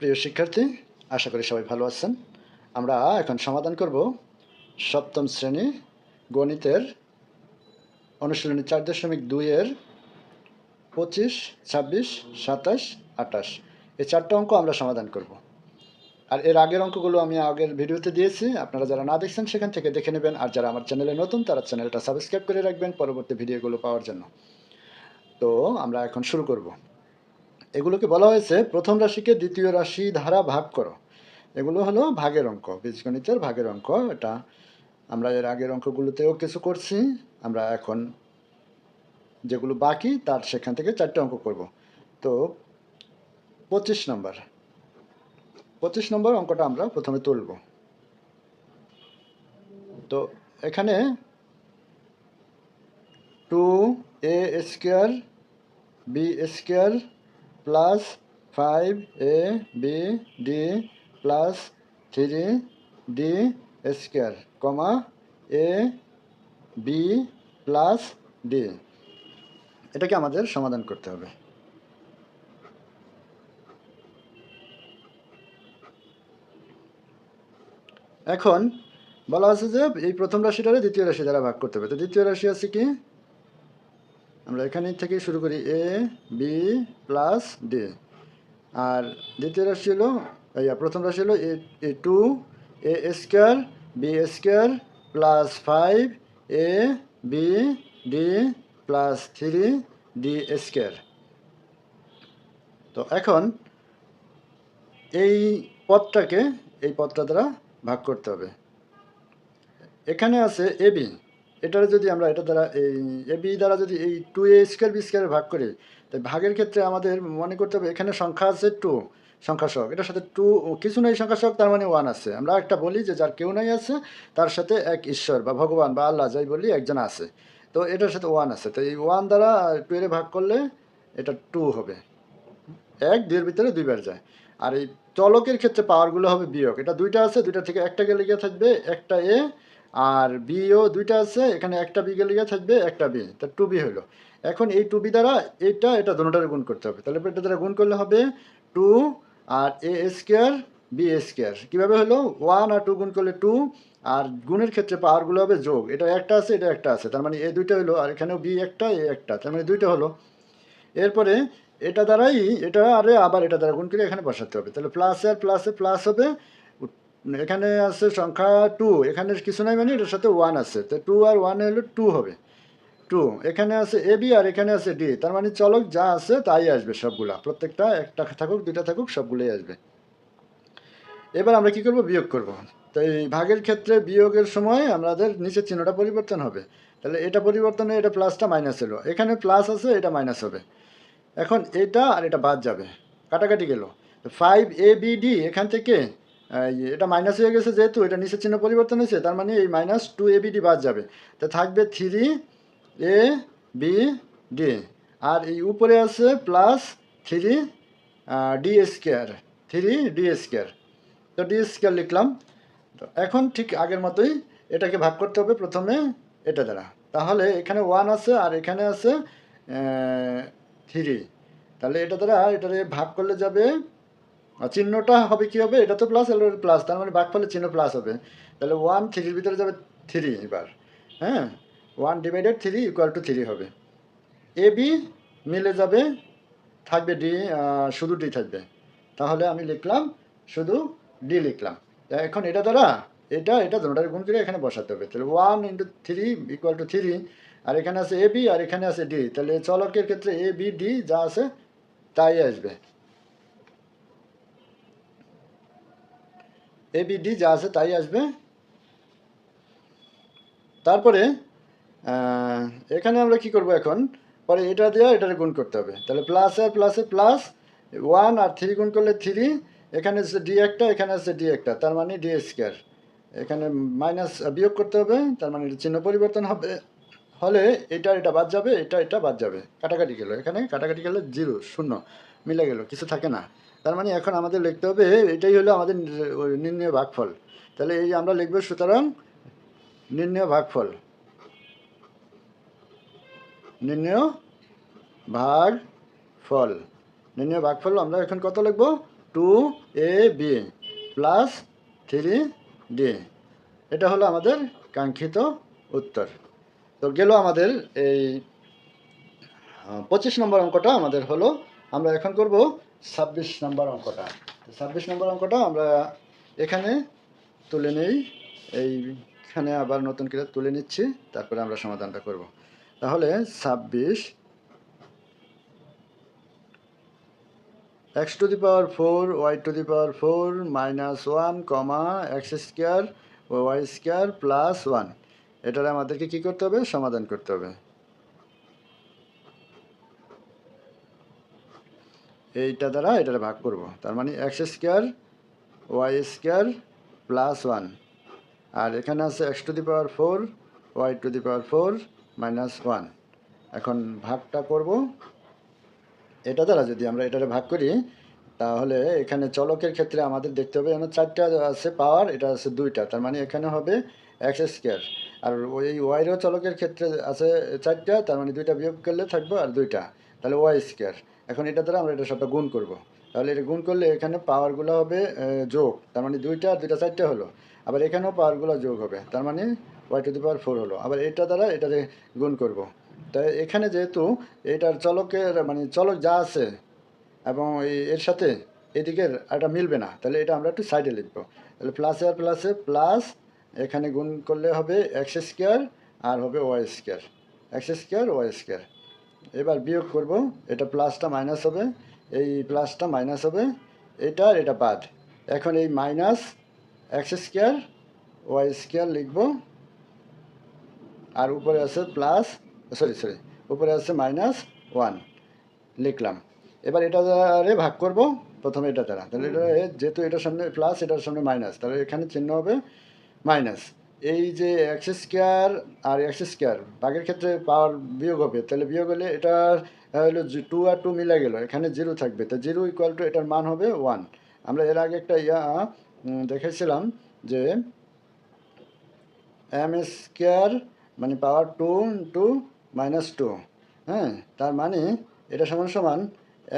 প্রিয় শিক্ষার্থী, আশা করি সবাই ভালো আছেন। আমরা এখন সমাধান করব সপ্তম শ্রেণি গণিতের অনুশীলনী চার দশমিক দুইয়ের পঁচিশ, ছাব্বিশ, সাতাশ আটাশ এই চারটা অঙ্ক আমরা সমাধান করব। আর এর আগের অঙ্কগুলো আমি আগের ভিডিওতে দিয়েছি। আপনারা যারা না দেখছেন, সেখান থেকে দেখে নেবেন। আর যারা আমার চ্যানেলে নতুন, তারা চ্যানেলটা সাবস্ক্রাইব করে রাখবেন পরবর্তী ভিডিওগুলো পাওয়ার জন্য। তো আমরা এখন শুরু করব। এগুলোকে বলা হয়েছে, প্রথম রাশিকে দ্বিতীয় রাশি ধারা ভাগ করো। এগুলো হলো ভাগের অঙ্ক, বীজগণিতের ভাগের অঙ্ক। এটা আমরা এর আগের অঙ্কগুলোতেও কিছু করছি। আমরা এখন যেগুলো বাকি, তার সেখান থেকে চারটে অঙ্ক করব। তো পঁচিশ নম্বর। পঁচিশ নম্বর অঙ্কটা আমরা প্রথমে তুলব। তো এখানে two A square, B square plus five A B D plus three D square comma A B plus D এটাকে আমাদের সমাধান করতে হবে। এখন বলা আছে যে এই প্রথম রাশিটারে দ্বিতীয় রাশি দ্বারা ভাগ করতে হবে। তো দ্বিতীয় রাশি আছে কি? আমরা এখানে থেকে শুরু করি এ বি প্লাস ডি আর দ্বিতীয় রাশি হলো প্রথম রাশি হলো A A two A square B square plus five A B D plus three D square তো এখন এই পদটাকে, এই পদটা দ্বারা ভাগ করতে হবে। এখানে আছে এবি এটার যদি আমরা, এটা দ্বারা এই এবি দ্বারা যদি এই two A square B square ভাগ করি, তাই ভাগের ক্ষেত্রে আমাদের মনে করতে হবে এখানে সংখ্যা আছে টু সংখ্যা সহগ এটার সাথে টু কিছু নেই সংখ্যা সহগ তার মানে ওয়ান আছে। আমরা একটা বলি যে যার কেউ নাই আছে, তার সাথে এক ঈশ্বর বা ভগবান বা আল্লাহ যাই বলি, একজন আছে। তো এটার সাথে ওয়ান আছে। তো এই ওয়ান দ্বারা টু এর ভাগ করলে এটা টু হবে। এক, দুইয়ের ভিতরে দুইবার যায়। আর এই চলকের ক্ষেত্রে পাওয়ারগুলো হবে বিয়োগ। এটা দুইটা আছে, দুইটা থেকে একটা গেলে গিয়ে থাকবে, একটা এ আর বিও দুইটা আছে, এখানে একটা বি গেলে থাকবে, একটা বি তা টু বি হলো। এখন এই টু বি দ্বারা এটা এটা দুটোটারে গুণ করতে হবে। তাহলে এটা দ্বারা গুণ করলে হবে টু আর এ স্কোয়ার বি স্কোয়ার কীভাবে হলো? ওয়ান আর টু গুণ করলে টু আর গুণের ক্ষেত্রে পাওয়ারগুলো হবে যোগ। এটা একটা আছে, এটা একটা আছে। তার মানে এ দুইটা হলো, আর এখানেও বি একটা এ একটা। তার মানে দুইটা হলো। এরপরে এটা দ্বারাই, এটা আরে আবার এটা দ্বারা গুণ করে এখানে বসাতে হবে। তাহলে প্লাস আর প্লাসে প্লাস হবে এখানে আছে সংখ্যা টু এখানে কিছু নাই মানে এটার সাথে ওয়ান আছে। তো টু আর ওয়ান হলো টু হবে। টু এখানে আছে এ বি আর এখানে আছে ডি তার মানে চলক যা আছে তাই আসবে সবগুলা। প্রত্যেকটা একটা থাকুক, দুইটা থাকুক, সবগুলোই আসবে। এবার আমরা কি করব? বিয়োগ করব। তো এই ভাগের ক্ষেত্রে বিয়োগের সময় আমাদের নিচের চিহ্নটা পরিবর্তন হবে। তাহলে এটা পরিবর্তনে এটা প্লাসটা মাইনাস হলো এখানে প্লাস আছে, এটা মাইনাস হবে। এখন এটা আর এটা বাদ যাবে। কাটাকাটি গেল। ফাইভ এ বি ডি এখান থেকে এটা মাইনাস হয়ে গেছে যেহেতু, এটা নিচের চিহ্ন পরিবর্তন হয়েছে, তার মানে এই minus two A B D বাদ যাবে। তো থাকবে থ্রি এ বি ডি আর এই উপরে আছে plus three D square three D square তো ডি স্কোয়ার লিখলাম। তো এখন ঠিক আগের মতোই এটাকে ভাগ করতে হবে প্রথমে এটা দ্বারা। তাহলে এখানে ওয়ান আছে আর এখানে আছে থ্রি তাহলে এটা দ্বারা এটারে ভাগ করলে যাবে আর চিহ্নটা হবে কি হবে? এটা তো প্লাস এলো প্লাস তার মানে ফলে চিহ্ন প্লাস হবে। তাহলে ওয়ান থ্রির ভিতরে যাবে থ্রি এবার হ্যাঁ? One divided three equal to three হবে। এ বি মিলে যাবে, থাকবে ডি শুধু ডি থাকবে। তাহলে আমি লিখলাম, শুধু ডি লিখলাম। এখন এটা দ্বারা, এটা এটা দুটার গুণ করে এখানে বসাতে হবে। তাহলে one into three equal to three আর এখানে আছে এ বি আর এখানে আছে ডি তাহলে চলকের ক্ষেত্রে এ বি ডি যা আছে, তাই আসবে। এ বি ডি যা আছে তাই আসবে। তারপরে এখানে আমরা কি করব এখন? পরে এটা দেওয়া এটারে গুণ করতে হবে। তাহলে প্লাস আর প্লাসে প্লাস ওয়ান আর থ্রি গুণ করলে থ্রি এখানে আছে ডি একটা, এখানে আছে ডি একটা, তার মানে ডি স্কোয়ার এখানে মাইনাস বিয়োগ করতে হবে, তার মানে চিহ্ন পরিবর্তন হবে। হলে এটা এটা বাদ যাবে, এটা এটা বাদ যাবে। কাটাকাটি গেল। এখানে কাটাকাটি গেলে জিরো, শূন্য, মিলে গেল, কিছু থাকে না। তার মানে এখন আমাদের লিখতে হবে এটাই হলো আমাদের নির্ণয় ভাগফল। তাহলে এই আমরা লিখব, সুতরাং নির্ণয় ভাগফল। নির্ণয় ভাগ ফল নির্ণয় ভাগফল আমরা এখন কত লিখব? Two A B plus three D. এটা হলো আমাদের কাঙ্ক্ষিত উত্তর। তো গেল আমাদের এই পঁচিশ নম্বর অঙ্কটা আমাদের হলো। আমরা এখন করব ছাব্বিশ নম্বর অঙ্কটা। ছাব্বিশ নম্বর অঙ্কটা আমরা এখানে তুলে নেই, এইখানে আবার নতুন করে তুলে নিচ্ছি, তারপরে আমরা সমাধানটা করব। তাহলে ছাব্বিশ X to the power four, Y to the power four, minus one, comma, X square, Y square, plus one. এটার আমাদেরকে কী করতে হবে? সমাধান করতে হবে। এইটা দ্বারা এটার ভাগ করব। তার মানে X square Y square plus one আর এখানে আছে X to the power four Y to the power four minus one এখন ভাগটা করব। এটা দ্বারা যদি আমরা এটারে ভাগ করি, তাহলে এখানে চলকের ক্ষেত্রে আমাদের দেখতে হবে যেন চারটা আছে পাওয়ার এটা আছে দুইটা। তার মানে এখানে হবে এক্স স্কোয়ার আর ওই ওয়াইরও চলকের ক্ষেত্রে আছে চারটা, তার মানে দুইটা বিয়োগ করলে থাকবে আর দুইটা। তাহলে ওয়াই স্কোয়ার এখন এটা দ্বারা আমরা এটা সবটা গুণ করব। তাহলে এটা গুণ করলে এখানে পাওয়ারগুলো হবে যোগ। তার মানে দুইটা আর দুইটা চারটে হলো। আবার এখানেও পাওয়ারগুলো যোগ হবে। তার মানে Y to the power four হলো। আবার এটা দ্বারা এটারে গুণ করব। তাই এখানে যেহেতু এটার চলকের মানে চলক যা আছে এবং এর সাথে এদিকের এটা মিলবে না, তাহলে এটা আমরা একটু সাইডে লিখব। তাহলে প্লাসে আর প্লাসে প্লাস এখানে গুণ করলে হবে এক্স স্কোয়ার আর হবে Y square X square Y square এবার বিয়োগ করব, এটা প্লাসটা মাইনাস হবে, এই প্লাসটা মাইনাস হবে এটা আর এটা বাদ। এখন এই minus X square, Y square লিখব, আর উপরে আছে প্লাস, সরি সরি, উপরে আছে মাইনাস ওয়ান লিখলাম। এবার এটা দ্বারা ভাগ করব, প্রথমে এটা দ্বারা। তাহলে এটা, যেহেতু এটার সামনে প্লাস, এটার সামনে মাইনাস, তাহলে এখানে চিহ্ন হবে মাইনাস। এই যে এক্স স্কোয়ার আর এক্স স্কোয়ার ভাগের ক্ষেত্রে পাওয়ার বিয়োগ হবে। তাহলে বিয়োগ হলে এটা হলো টু আর টু মিলে গেল। এখানে জিরো থাকবে। তো জিরো ইকুয়াল টু এটার মান হবে ওয়ান আমরা এর আগে একটা ইয়া দেখেছিলাম যে এম স্কোয়ার মানে power two two minus two হ্যাঁ তার মানে এটা সমান সমান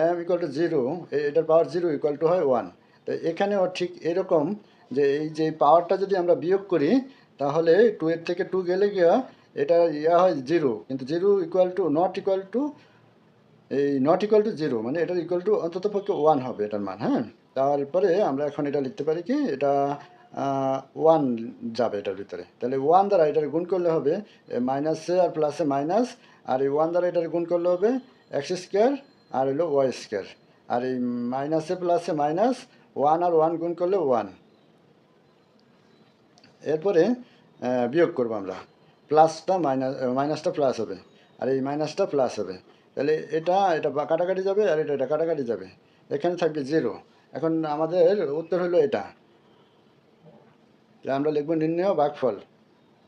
এম ইকুয়াল টু জিরো এটার পাওয়ার জিরো ইকুয়াল টু হয় ওয়ান তো এখানেও ঠিক এরকম যে এই যে পাওয়ারটা যদি আমরা বিয়োগ করি তাহলে টু এর থেকে টু গেলে গিয়া এটা ইয়া হয় জিরো কিন্তু zero equal to not equal to এই নট ইকুয়াল টু জিরো মানে এটার ইকুয়াল টু অন্তত পক্ষে ওয়ান হবে এটার মান হ্যাঁ? তারপরে আমরা এখন এটা লিখতে পারি কি, এটা ওয়ান যাবে এটার ভিতরে। তাহলে ওয়ান দ্বারা এটার গুণ করলে হবে মাইনাসে আর প্লাসে মাইনাস আর এই ওয়ান দ্বারা এটার গুণ করলে হবে এক্স স্কোয়ার আর হলো ওয়াই স্কোয়ার আর এই মাইনাসে প্লাসে মাইনাস ওয়ান আর ওয়ান গুণ করলে ওয়ান এরপরে বিয়োগ করব আমরা। প্লাসটা মাইনাস মাইনাসটা প্লাস হবে। আর এই মাইনাসটা প্লাস হবে। তাহলে এটা এটা কাটাকাটি যাবে আর এটা এটা কাটাকাটি যাবে। এখানে থাকবে জিরো। এখন আমাদের উত্তর হলো এটা। তাহলে আমরা লিখব নির্ণয় ভাগফল।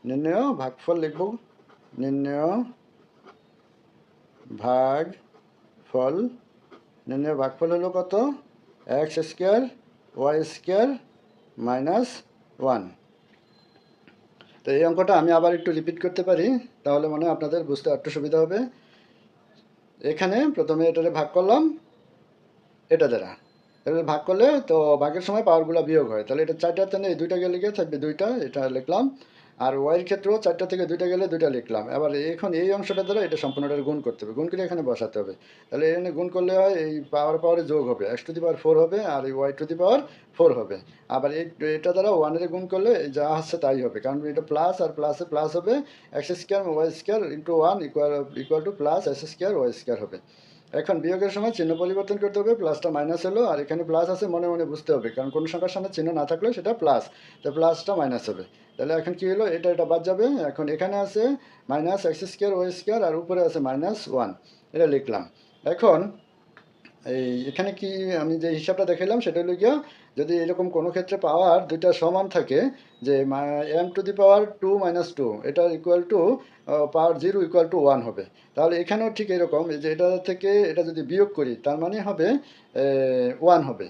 নির্ণয় ভাগফল লিখব। নির্ণয় ভাগ ফল নির্ণয় ভাগফল হলো কত? X square, Y square minus one. তো এই অঙ্কটা আমি আবার একটু রিপিট করতে পারি, তাহলে মনে হয় আপনাদের বুঝতে একটু সুবিধা হবে। এখানে প্রথমে এটারে ভাগ করলাম, এটা দ্বারা। এটা ভাগ করলে তো ভাগের সময় পাওয়ারগুলো বিয়োগ হয়, তাহলে এটা চারটার থেকে এই দুইটা গেলে গিয়ে থাকবে দুইটা, এটা লিখলাম। আর ওয়াইয়ের ক্ষেত্রেও চারটা থেকে দুইটা গেলে দুইটা লিখলাম। এবার এখন এই অংশটা দ্বারা এটা সম্পূর্ণটা গুণ করতে হবে। গুণ করে এখানে বসাতে হবে। তাহলে এখানে গুণ করলে হয় এই পাওয়ার পাওয়ারে যোগ হবে। X to the power four হবে আর এই Y to the power four হবে। আবার এই, এটা দ্বারা ওয়ানের গুণ করলে যা আসছে তাই হবে। কারণ এটা প্লাস আর প্লাসে প্লাস হবে। X square Y square into one equal equal to plus X square Y square হবে। এখন বিয়োগের সময় চিহ্ন পরিবর্তন করতে হবে প্লাসটা মাইনাস হলো, আর এখানে প্লাস আছে মনে মনে বুঝতে হবে, কারণ কোনো সংখ্যার সামনে চিহ্ন না থাকলে সেটা প্লাস তো প্লাসটা মাইনাস হবে। তাহলে এখন কি হলো? এটা এটা বাদ যাবে। এখন এখানে আছে minus X square Y square আর উপরে আছে মাইনাস ওয়ান এটা লিখলাম। এখন এই, এখানে কি আমি যে হিসাবটা দেখালাম সেটা হলো গিয়া যদি এরকম কোনো ক্ষেত্রে পাওয়ার দুইটা সমান থাকে, যে M to the power two minus two এটা equal to power zero equal to one হবে। তাহলে এখানেও ঠিক এরকম যে এটা থেকে এটা যদি বিয়োগ করি, তার মানে হবে ওয়ান হবে।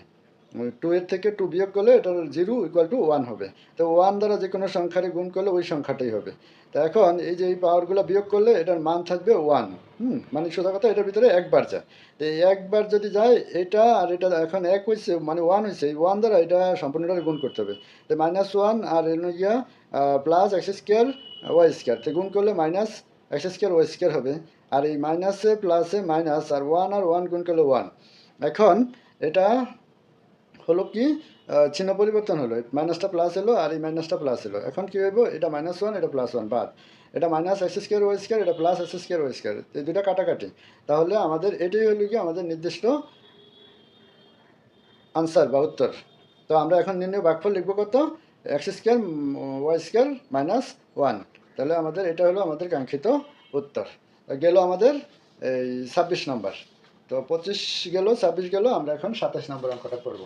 টু এর থেকে টু বিয়োগ করলে এটা জিরো ইকুয়াল টু ওয়ান হবে। তো ওয়ান দ্বারা যে কোনো সংখ্যারে গুণ করলে ওই সংখ্যাটাই হবে। তো এখন এই যে এই পাওয়ারগুলো বিয়োগ করলে এটার মান থাকবে ওয়ান হুম মানে সোজা কথা এটার ভিতরে একবার যায়। তো একবার যদি যায়, এটা আর এটা এখন এক হয়েছে মানে ওয়ান হয়েছে এই ওয়ান দ্বারা এটা সম্পূর্ণটা গুণ করতে হবে। তো মাইনাস ওয়ান আর এর গিয়া plus X square Y square তো গুণ করলে minus X square Y square হবে। আর এই মাইনাসে প্লাসে মাইনাস আর ওয়ান আর ওয়ান গুণ করলে ওয়ান এখন এটা হলো কি চিহ্ন পরিবর্তন হলো। মাইনাসটা প্লাস এলো আর এই মাইনাসটা প্লাস এলো। এখন কি হইব, এটা মাইনাস ওয়ান এটা প্লাস ওয়ান বাদ। এটা minus x square y square এটা plus x square y square এই দুটা কাটাকাটি। তাহলে আমাদের এটাই হলো কি, আমাদের নির্দিষ্ট আনসার বা উত্তর। তো আমরা এখন নির্ণয় ভাগফল লিখব কত? X square y square minus one তাহলে আমাদের এটা হলো আমাদের কাঙ্ক্ষিত উত্তর। গেল আমাদের এই ছাব্বিশ নম্বর তো পঁচিশ গেল, ছাব্বিশ গেল, আমরা এখন সাতাশ নম্বর অঙ্কটা করব।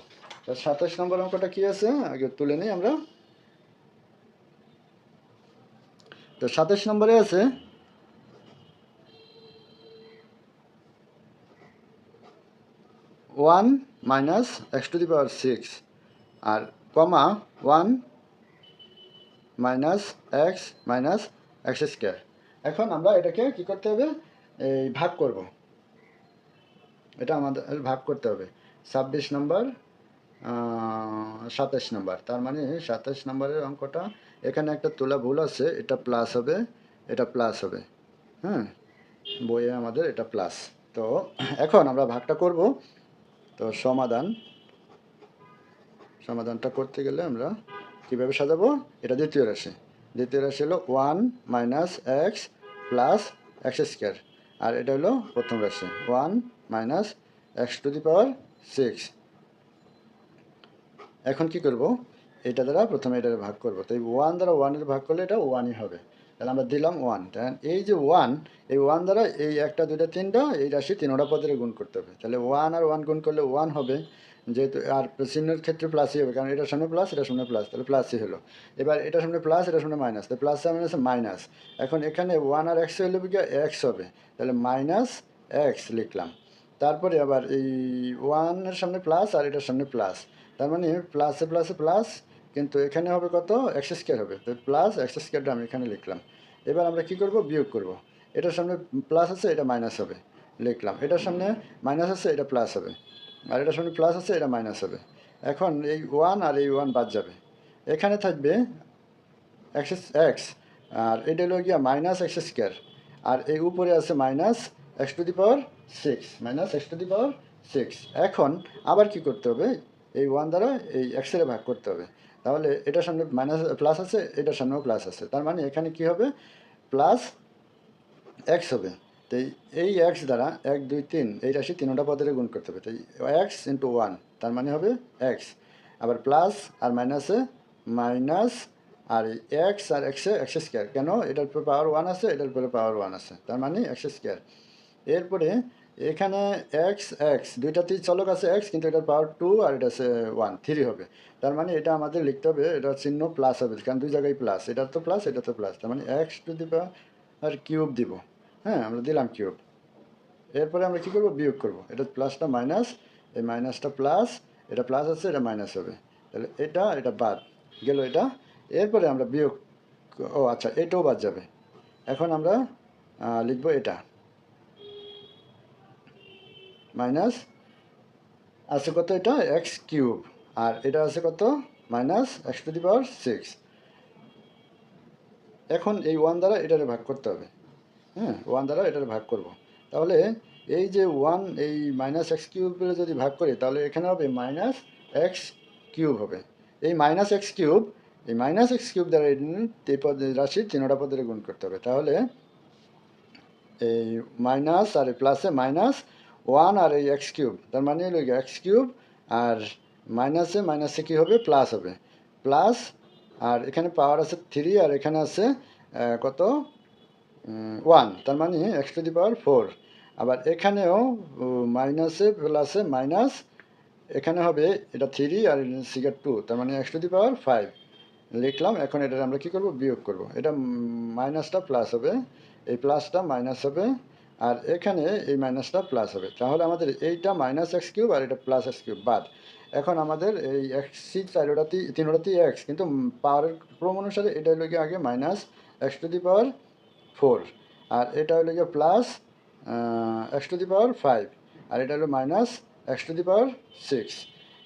সাতাশ নম্বর অঙ্কটা কি আছে? আগে তুলে নিই আমরা। তো সাতাশ নম্বরে আছে। One minus x to the power six R comma one minus x minus x square. এখন আমরা এটাকে কি করতে হবে? এই ভাগ করব। এটা আমাদের ভাগ করতে হবে। ছাব্বিশ নম্বর সাতাশ নম্বর। তার মানে সাতাশ নম্বরের অঙ্কটা, এখানে একটা তোলা ভুল আছে, এটা প্লাস হবে, এটা প্লাস হবে। হ্যাঁ? বইয়ে আমাদের এটা প্লাস তো এখন আমরা ভাগটা করব। তো সমাধান, সমাধানটা করতে গেলে আমরা কীভাবে সাজাবো? এটা দ্বিতীয় রাশি। দ্বিতীয় রাশি হলো one minus x plus x square আর এটা হলো প্রথম রাশি। One minus x to the power six এখন কি করব? এটা দ্বারা প্রথমে এটা ভাগ করব। তো এই ওয়ান দ্বারা ওয়ানের ভাগ করলে এটা ওয়ানই হবে। তাহলে আমরা দিলাম ওয়ান এই যে ওয়ান এই ওয়ান দ্বারা এই একটা, দুইটা, তিনটা, এই রাশি তিনটা পদের গুণ করতে হবে। তাহলে ওয়ান আর ওয়ান গুণ করলে ওয়ান হবে। যেহেতু আর চিহ্নের ক্ষেত্রে প্লাসই হবে, কারণ এটার সামনে প্লাস এটার সামনে প্লাস তাহলে প্লাসই হলো। এবার এটার সামনে প্লাস এটার সামনে মাইনাস তাহলে প্লাস আছে মাইনাস এখন এখানে ওয়ান আর এক্স হলে এক্স হবে। তাহলে মাইনাস এক্স লিখলাম। তারপরে আবার এই ওয়ানের সামনে প্লাস আর এটার সামনে প্লাস তার মানে প্লাসে প্লাসে প্লাস কিন্তু এখানে হবে কত? এক্স স্কোয়ার হবে। তো প্লাস এক্স স্কোয়ারটা আমি এখানে লিখলাম। এবার আমরা কি করব? বিয়োগ করব। এটার সামনে প্লাস আছে, এটা মাইনাস হবে। লিখলাম। এটার সামনে মাইনাস আছে, এটা প্লাস হবে। আর এটার সামনে প্লাস আছে, এটা মাইনাস হবে। এখন এই ওয়ান আর এই ওয়ান বাদ যাবে। এখানে থাকবে এক্স এক্স আর এটা হলো গিয়া মাইনাস এক্স স্কোয়ার আর এই উপরে আছে minus x to the power six minus x to the power six এখন আবার কি করতে হবে? এই ওয়ান দ্বারা এই এক্সের ভাগ করতে হবে। তাহলে এটার সামনে মাইনাস প্লাস আছে এটার সামনেও প্লাস আছে। তার মানে এখানে কি হবে? প্লাস এক্স হবে। তো এই- এই এক্স দ্বারা এক, দুই, তিন, এই রাশি তিনটা পদের গুণ করতে হবে। তাই এক্স ইন্টু ওয়ান তার মানে হবে এক্স আবার প্লাস আর মাইনাসে মাইনাস আর এক্স আর এক্সে এক্স স্কোয়ার কেন? এটার উপরে পাওয়ার ওয়ান আছে, এটার উপরে পাওয়ার ওয়ান আছে। তার মানে এক্স স্কোয়ার এরপরে এখানে এক্স এক্স দুইটাতেই চলক আছে এক্স কিন্তু এটার পাওয়ার টু আর এটা আছে ওয়ান থ্রি হবে। তার মানে এটা আমাদের লিখতে হবে, এটা চিহ্ন প্লাস হবে, কারণ দুই জায়গায় প্লাস এটা তো প্লাস এটা তো প্লাস তার মানে এক্স টু দি আর কিউব দিব হ্যাঁ আমরা দিলাম কিউব এরপরে আমরা কী করব? বিয়োগ করব। এটা প্লাসটা মাইনাস এই মাইনাসটা প্লাস এটা প্লাস আছে, এটা মাইনাস হবে। তাহলে এটা এটা বাদ গেল এটা। এরপরে আমরা বিয়োগ ও আচ্ছা এটাও বাদ যাবে। এখন আমরা লিখব এটা। মাইনাস আছে কত এটা? X cube. আর এটা আছে কত? Minus x to the power six. এখন এই ওয়ান দ্বারা এটারে ভাগ করতে হবে। হ্যাঁ ওয়ান দ্বারা এটার ভাগ করব। তাহলে এই যে ওয়ান, এই মাইনাস এক্স কিউবের যদি ভাগ করি, তাহলে এখানে হবে মাইনাস এক্স কিউব হবে। এই মাইনাস এক্স কিউব, এই মাইনাস এক্স কিউব দ্বারা এই পদ রাশি তিনটা পদের গুণ করতে হবে। তাহলে এই মাইনাস আর প্লাসে মাইনাস ওয়ান আর এই এক্স কিউব, তার মানে হলো এক্স কিউব আর মাইনাসে মাইনাসে কী হবে? প্লাস হবে। প্লাস আর এখানে পাওয়ার আছে থ্রি আর এখানে আছে কত? ওয়ান, তার মানে x to the power four. আবার এখানেও মাইনাসে, প্লাসে মাইনাস, এখানে হবে এটা থ্রি আর সিগার টু, তার মানে x to the power five. লিখলাম, এখন এটা আমরা কী করব? বিয়োগ করব। এটা মাইনাসটা প্লাস হবে, এই প্লাসটা মাইনাস হবে আর এখানে এই মাইনাসটা প্লাস হবে। তাহলে আমাদের এইটা মাইনাস এক্স কিউব আর এটা প্লাস এক্স কিউব বাদ। এখন আমাদের এই এক্স সি চারোটাতেই, তিনোটাতেই এক্স কিন্তু পাওয়ারের ক্রম অনুসারে এটা হলো গিয়ে আগে minus x to the power four আর এটা হলো গিয়ে plus x to the power five আর এটা হলো minus x to the power six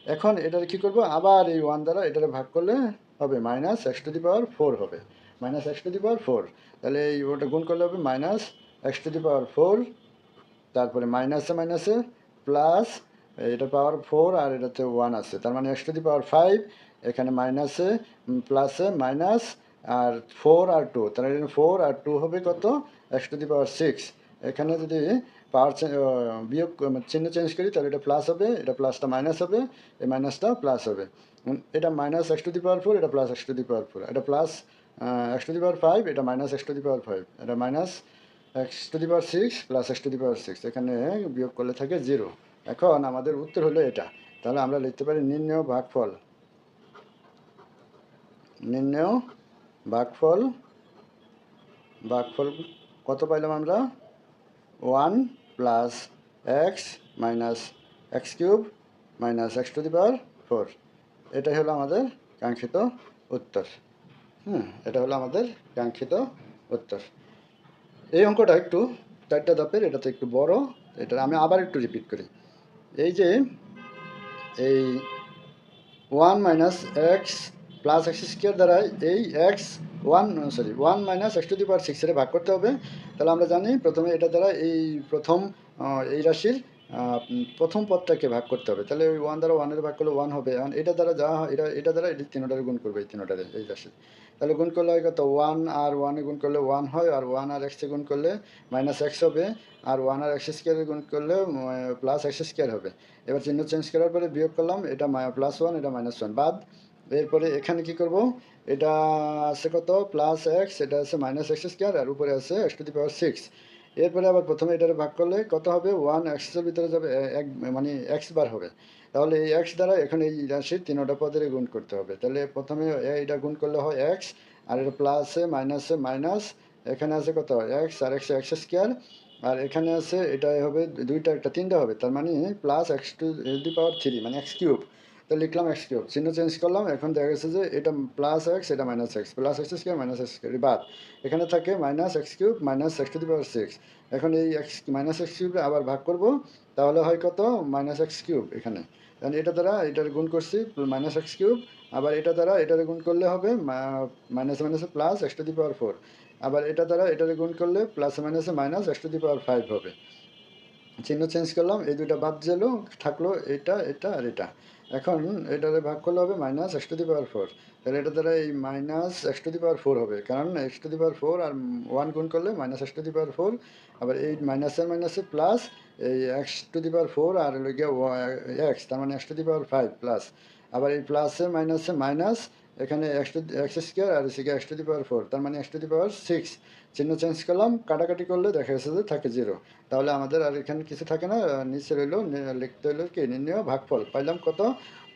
এখন এটার কী করব? আবার এই ওয়ান দ্বারা এটারে ভাগ করলে হবে minus x to the power four হবে। Minus x to the power four তাহলে এই ওটা গুণ করলে হবে minus x to the power four তারপরে মাইনাসে মাইনাসে প্লাস এটা পাওয়ার ফোর আর এটাতে ওয়ান আছে। তার মানে x to the power five এখানে মাইনাসে প্লাসে মাইনাস আর ফোর আর টু তাহলে এখানে ফোর আর টু হবে কত? X to the power six এখানে যদি পাওয়ার বিয়োগ মানে চিহ্ন চেঞ্জ করি, তাহলে এটা প্লাস হবে, এটা প্লাসটা মাইনাস হবে, এই মাইনাসটা প্লাস হবে। এটা minus x to the power four এটা plus x to the power four এটা plus x to the power five এটা minus x to the power five এটা minus x to the power six plus x to the power six এখানে বিয়োগ করলে থাকে zero এখন আমাদের উত্তর হলো এটা। তাহলে আমরা লিখতে পারি নির্ণয় ভাগফল। নির্ণয় ভাগফল ভাগফল কত পাইলাম আমরা? One plus x minus x cube minus x to the power four এটাই হলো আমাদের কাঙ্ক্ষিত উত্তর। হুম, এটা হলো আমাদের কাঙ্ক্ষিত উত্তর। এই অঙ্কটা একটু চারটা ধাপের এটা তো একটু বড়, এটা আমি আবার একটু রিপিট করি। এই যে, এই one minus x plus x square দ্বারা এই x one sorry one minus x to the power সিক্সের ভাগ করতে হবে। তাহলে আমরা জানি প্রথমে এটা দ্বারা এই প্রথম এই রাশির প্রথম পদটাকে ভাগ করতে হবে। তাহলে ওই ওয়ান দ্বারা ওয়ানের ভাগ করলে ওয়ান হবে। এটা দ্বারা যা এটা এটা দ্বারা এটি তিনোটারে গুণ করবে এই তিনোটারে, এই রাশি তাহলে গুণ করলে হয় কত? ওয়ান আর ওয়ানে গুণ করলে ওয়ান হয়, আর ওয়ান আর এক্সে গুণ করলে মাইনাস এক্স হবে, আর ওয়ান আর এক্স স্কোয়ারে গুণ করলে প্লাস এক্স স্কোয়ার হবে। এবার চিহ্ন চেঞ্জ করার পরে বিয়োগ করলাম, এটা প্লাস ওয়ান এটা মাইনাস ওয়ান বাদ, এরপরে এখানে কি করব? এটা আছে কত? প্লাস এক্স এটা আছে মাইনাস এক্স স্কোয়ার আর উপরে আছে x to the power six এরপরে আবার প্রথমে এটারে ভাগ করলে কত হবে? ওয়ান এক্সের ভিতরে যাবে এক মানে এক্স বার হবে। তাহলে এই এক্স দ্বারা এখানে এই রাশির তিনোটা পদের গুণ করতে হবে। তাহলে প্রথমে এ- এটা গুণ করলে হয় এক্স আর এটা প্লাসে মাইনাসে মাইনাস এখানে আছে কত? এক্স আর এক্স এক্স স্কোয়ার আর এখানে আছে এটা হবে দুইটা, একটা তিনটা হবে। তার মানে plus x to the power three মানে এক্স কিউব তো লিখলাম এক্স কিউব চিহ্ন চেঞ্জ করলাম, এখন দেখা গেছে যে এটা প্লাস এক্স এটা minus x plus x square minus x square বাদ। এখানে থাকে minus x cube minus x to the power six এখন এই এক্স মাইনাস এক্স কিউবে আবার ভাগ করব, তাহলে হয় কত? মাইনাস এক্স কিউব এখানে। কারণ এটা দ্বারা এটার গুণ করছি মাইনাস এক্স কিউব আবার এটা দ্বারা এটার গুণ করলে হবে মাইনাস মাইনাসে plus x to the power four আবার এটা দ্বারা এটার গুণ করলে প্লাস মাইনাসে minus x to the power five হবে। চিহ্ন চেঞ্জ করলাম, এই দুটা বাদ গেল, থাকল এটা এটা আর এটা। এখন এটারে ভাগ করলে হবে minus x to the power four তাহলে এটা দ্বারা এই minus x to the power four হবে। কারণ x to the power four R one গুণ করলে minus x to the power four আবার এই মাইনাসের মাইনাসে প্লাস এই x to the power four আর হলো গিয়ে এক্স তার মানে x to the power five plus আবার এই প্লাসে মাইনাসে মাইনাস এখানে এক্স এক্স স্কোয়ার আর এসে x to the power four, তার মানে x to the power six. চিহ্ন চেঞ্জ করলাম, কাটাকাটি করলে দেখা গেছে যে থাকে জিরো। তাহলে আমাদের আর এখানে কিছু থাকে না নিচে রইল লিখতে হইল কি, নির্ণয় ভাগফল। পাইলাম কত?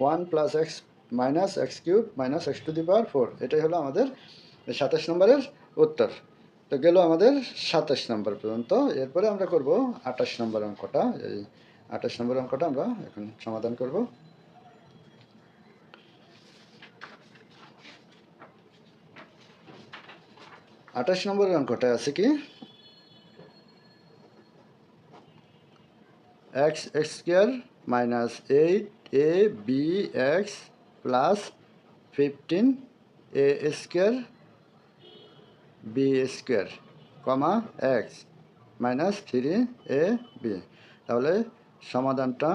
One plus x minus x cube minus x to the power four. এটাই হলো আমাদের সাতাশ নম্বরের উত্তর। তো গেল আমাদের সাতাশ নম্বর পর্যন্ত। এরপরে আমরা করব আঠাশ নম্বর অঙ্কটা। এই আঠাশ নম্বর অঙ্কটা আমরা এখন সমাধান করব। আঠাশ নম্বরের অঙ্কটা আছে কি? X x square minus eight a b x plus fifteen a square b square comma x minus three a b তাহলে সমাধানটা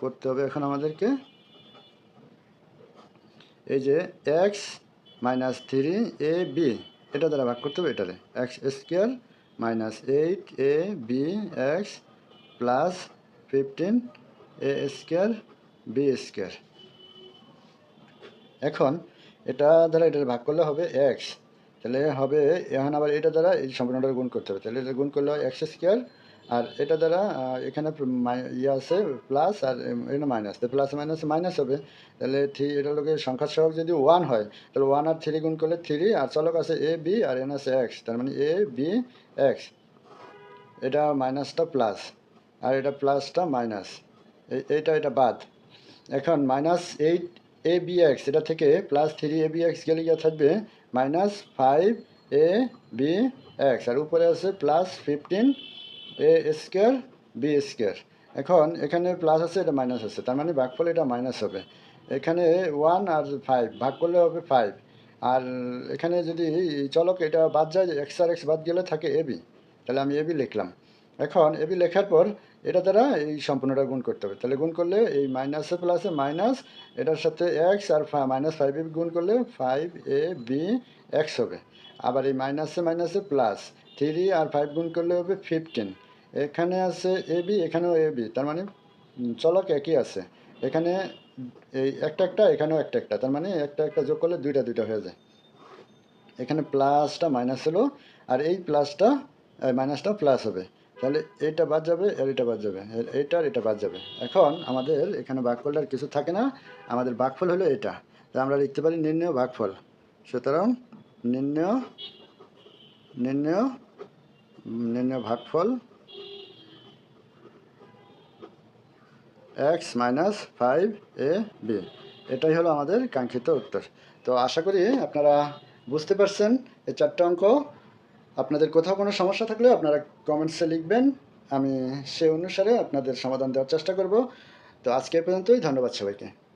করতে হবে এখন আমাদেরকে। এই যে x minus three a b এটা দ্বারা ভাগ করতে হবে এটারে। X square minus eight a b x plus fifteen a square b square এখন এটা দ্বারা এটা ভাগ করলে হবে এক্স তাহলে হবে, এখন আবার এটা দ্বারা এই সম্পূর্ণটা গুণ করতে হবে। তাহলে এটা গুণ করলে হয় এক্স স্কোয়ার আর এটা দ্বারা এখানে ইয়ে আছে প্লাস আর এখানে মাইনাস তো প্লাস মাইনাস মাইনাস হবে। তাহলে থ্রি, এটা লোকের সংখ্যার সহগ যদি ওয়ান হয়, তাহলে ওয়ান আর থ্রি গুণ করলে থ্রি আর চলক আছে এ বি আর এন আছে এক্স তার মানে এ বি এক্স এটা মাইনাসটা প্লাস আর এটা প্লাসটা মাইনাস এইটা, এটা বাদ। এখন minus eight a b x এটা থেকে plus three a b x গেলে গিয়ে থাকবে? Minus five a b x আর উপরে আছে plus fifteen a, square, b, square. এখন এখানে প্লাস আছে, এটা মাইনাস আছে। তার মানে ভাগ করলে এটা মাইনাস হবে। এখানে ওয়ান আর ফাইভ ভাগ করলে হবে ফাইভ আর এখানে যদি চলক এটা বাদ যায় এক্স আর এক্স বাদ গেলে থাকে এবি তাহলে আমি এবি লিখলাম। এখন এবি লেখার পর এটা দ্বারা এই সম্পূর্ণটা গুণ করতে হবে। তাহলে গুণ করলে এই মাইনাসে প্লাসে মাইনাস এটার সাথে এক্স আর মাইনাস ফাইভ এ গুণ করলে ফাইভ এ বি এক্স হবে। আবার এই মাইনাসে মাইনাসে প্লাস থ্রি আর ফাইভ গুণ করলে হবে ফিফটিন এখানে আছে এ বি, এখানেও এ বি, তার মানে চলক একই আছে। এখানে এই একটা একটা, এখানেও একটা একটা, তার মানে একটা একটা যোগ করলে দুইটা দুইটা হয়ে যায়। এখানে প্লাসটা মাইনাস হলো, আর এই প্লাসটা মাইনাসটা প্লাস হবে। তাহলে এইটা বাদ যাবে, আর এটা বাদ যাবে এ- এইটা আর এটা বাদ যাবে। এখন আমাদের এখানে ভাগফল আর কিছু থাকে না, আমাদের ভাগফল হলো এটা। তা আমরা লিখতে পারি নির্ণয় ভাগফল সুতরাং নির্ণয় নির্ণয় নির্ণয় ভাগফল x minus five a b এটাই হলো আমাদের কাঙ্ক্ষিত উত্তর। তো আশা করি আপনারা বুঝতে পারছেন এই চারটে অঙ্ক। আপনাদের কোথাও কোনো সমস্যা থাকলে আপনারা কমেন্টসে লিখবেন। আমি সে অনুসারে আপনাদের সমাধান দেওয়ার চেষ্টা করব। তো আজকে পর্যন্তই। ধন্যবাদ সবাইকে।